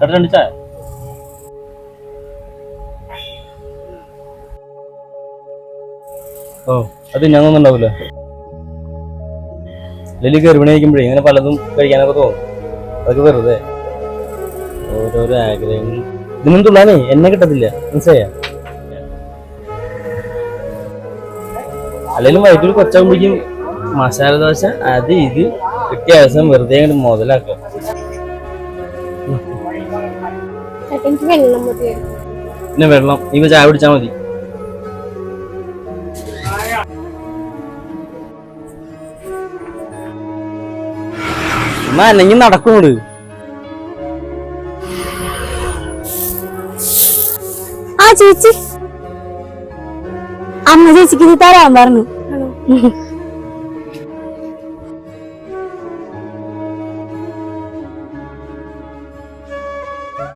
ചേട്ടാ രണ്ട് ഓ അത് ഞാനൊന്നുണ്ടാവൂല ലിലി ഗർഭിണി കഴിക്കുമ്പോഴേ ഇങ്ങനെ പലതും കഴിക്കാനൊക്കെ തോന്നും. അതൊക്കെ വെറുതെ. ഓരോരോ ആഗ്രഹങ്ങൾ. ഇതിനും തുള്ളാനേ എന്നെ കിട്ടത്തില്ല. മനസ്സിലായ? അല്ലെങ്കിലും വൈകിട്ട് കൊച്ചാകുമ്പോഴേക്കും മസാല ദോശ അത് ഇത് കിട്ടിയ ദിവസം വെറുതെ അങ്ങോട്ട് മുതലാക്കുക. ചേട്ടാ എനിക്ക് വെള്ളം മതി. പിന്നെ വെള്ളം. നീ ചായ കുടിച്ചാൽ മതി. അല്ലെങ്കിൽ നടക്കൂട്. ആ ചേച്ചി. അമ്മ ചേച്ചിക്ക് ഇത് തരാൻ പറഞ്ഞു.